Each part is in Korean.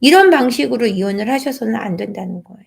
이런 방식으로 이혼을 하셔서는 안 된다는 거예요.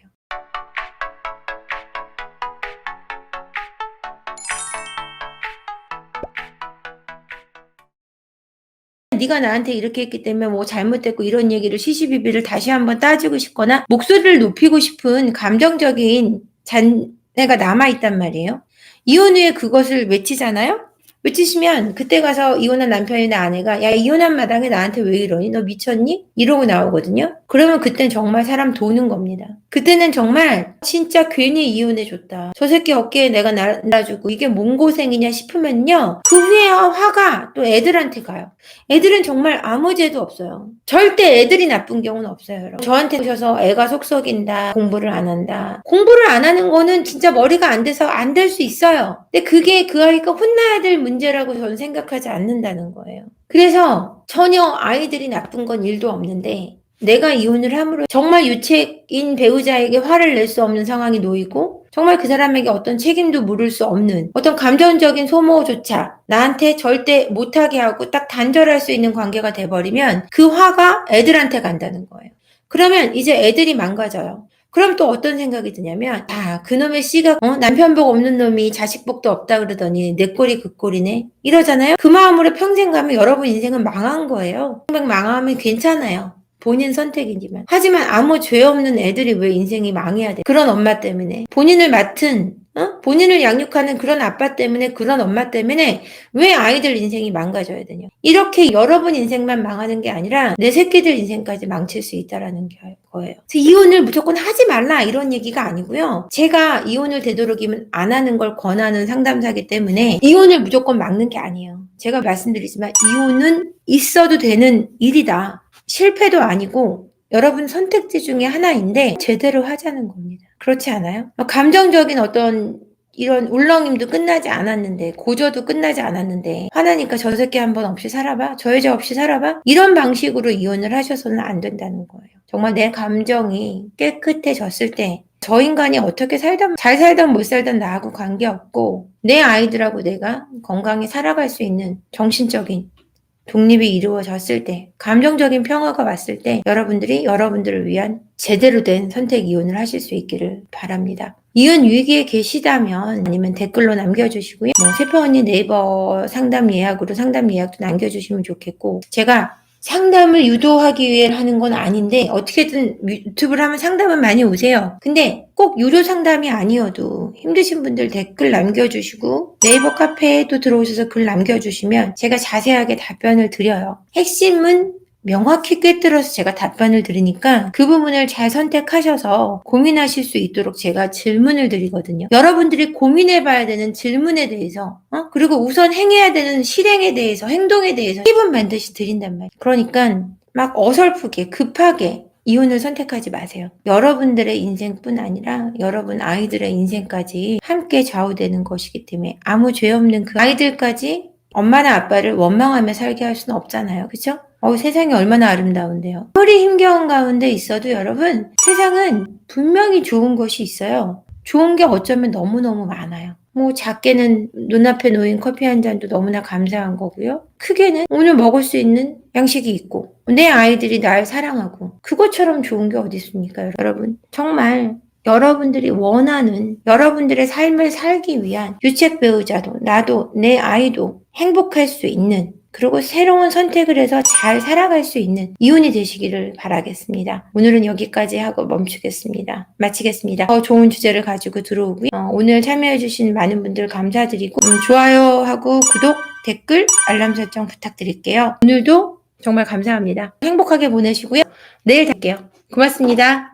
네가 나한테 이렇게 했기 때문에 뭐 잘못됐고 이런 얘기를 시시비비를 다시 한번 따지고 싶거나 목소리를 높이고 싶은 감정적인 잔해가 남아 있단 말이에요. 이혼 후에 그것을 외치잖아요? 외치시면 그때 가서 이혼한 남편이나 아내가 야 이혼한 마당에 나한테 왜 이러니? 너 미쳤니? 이러고 나오거든요. 그러면 그땐 정말 사람 도는 겁니다. 그때는 정말 진짜 괜히 이혼해줬다. 저 새끼 어깨에 내가 날라주고 이게 뭔 고생이냐 싶으면요. 그 후회와 화가 또 애들한테 가요. 애들은 정말 아무 죄도 없어요. 절대 애들이 나쁜 경우는 없어요, 여러분. 저한테 오셔서 애가 속썩인다, 공부를 안 한다. 공부를 안 하는 거는 진짜 머리가 안 돼서 안 될 수 있어요. 근데 그게 그 아이가 혼나야 될 문제라고 저는 생각하지 않는다는 거예요. 그래서 전혀 아이들이 나쁜 건 일도 없는데 내가 이혼을 함으로 정말 유책인 배우자에게 화를 낼 수 없는 상황이 놓이고 정말 그 사람에게 어떤 책임도 물을 수 없는 어떤 감정적인 소모조차 나한테 절대 못하게 하고 딱 단절할 수 있는 관계가 돼버리면 그 화가 애들한테 간다는 거예요. 그러면 이제 애들이 망가져요. 그럼 또 어떤 생각이 드냐면 아 그놈의 씨가 어, 남편 복 없는 놈이 자식 복도 없다 그러더니 내 꼴이 그 꼴이네 이러잖아요. 그 마음으로 평생 가면 여러분 인생은 망한 거예요. 평생 망하면 괜찮아요. 본인 선택이지만. 하지만 아무 죄 없는 애들이 왜 인생이 망해야 돼? 그런 엄마 때문에. 본인을 맡은, 어? 본인을 양육하는 그런 아빠 때문에, 그런 엄마 때문에 왜 아이들 인생이 망가져야 되냐? 이렇게 여러분 인생만 망하는 게 아니라 내 새끼들 인생까지 망칠 수 있다라는 거예요. 이혼을 무조건 하지 말라 이런 얘기가 아니고요. 제가 이혼을 되도록이면 안 하는 걸 권하는 상담사기 때문에 이혼을 무조건 막는 게 아니에요. 제가 말씀드리지만 이혼은 있어도 되는 일이다. 실패도 아니고 여러분 선택지 중에 하나인데 제대로 하자는 겁니다. 그렇지 않아요? 감정적인 어떤 이런 울렁임도 끝나지 않았는데 고저도 끝나지 않았는데 화나니까 저 새끼 한 번 없이 살아봐 저 여자 없이 살아봐 이런 방식으로 이혼을 하셔서는 안 된다는 거예요 정말 내 감정이 깨끗해졌을 때 저 인간이 어떻게 살던 잘 살던 못 살던 나하고 관계없고 내 아이들하고 내가 건강히 살아갈 수 있는 정신적인 독립이 이루어졌을 때, 감정적인 평화가 왔을 때 여러분들이 여러분들을 위한 제대로 된 선택 이혼을 하실 수 있기를 바랍니다. 이혼 위기에 계시다면 아니면 댓글로 남겨주시고요. 뭐 세표 언니 네이버 상담 예약으로 상담 예약도 남겨주시면 좋겠고 제가 상담을 유도하기 위해 하는 건 아닌데 어떻게든 유튜브를 하면 상담은 많이 오세요. 근데 꼭 유료 상담이 아니어도 힘드신 분들 댓글 남겨주시고 네이버 카페에도 들어오셔서 글 남겨주시면 제가 자세하게 답변을 드려요. 핵심은 명확히 꿰뚫어서 제가 답변을 드리니까 그 부분을 잘 선택하셔서 고민하실 수 있도록 제가 질문을 드리거든요. 여러분들이 고민해 봐야 되는 질문에 대해서, 어? 그리고 우선 행해야 되는 실행에 대해서, 행동에 대해서 팁은 반드시 드린단 말이에요. 그러니까 막 어설프게, 급하게 이혼을 선택하지 마세요. 여러분들의 인생뿐 아니라 여러분 아이들의 인생까지 함께 좌우되는 것이기 때문에 아무 죄 없는 그 아이들까지 엄마나 아빠를 원망하며 살게 할 수는 없잖아요. 그쵸? 어, 세상이 얼마나 아름다운데요. 아무리 힘겨운 가운데 있어도 여러분, 세상은 분명히 좋은 것이 있어요. 좋은 게 어쩌면 너무너무 많아요. 뭐 작게는 눈앞에 놓인 커피 한 잔도 너무나 감사한 거고요. 크게는 오늘 먹을 수 있는 양식이 있고 내 아이들이 날 사랑하고 그것처럼 좋은 게 어디 있습니까, 여러분? 정말 여러분들이 원하는 여러분들의 삶을 살기 위한 유책 배우자도 나도 내 아이도 행복할 수 있는 그리고 새로운 선택을 해서 잘 살아갈 수 있는 이혼이 되시기를 바라겠습니다. 오늘은 여기까지 하고 멈추겠습니다. 마치겠습니다. 더 좋은 주제를 가지고 들어오고요. 어, 오늘 참여해주신 많은 분들 감사드리고 음, 좋아요하고 구독, 댓글, 알람 설정 부탁드릴게요. 오늘도 정말 감사합니다. 행복하게 보내시고요. 내일 뵐게요. 고맙습니다.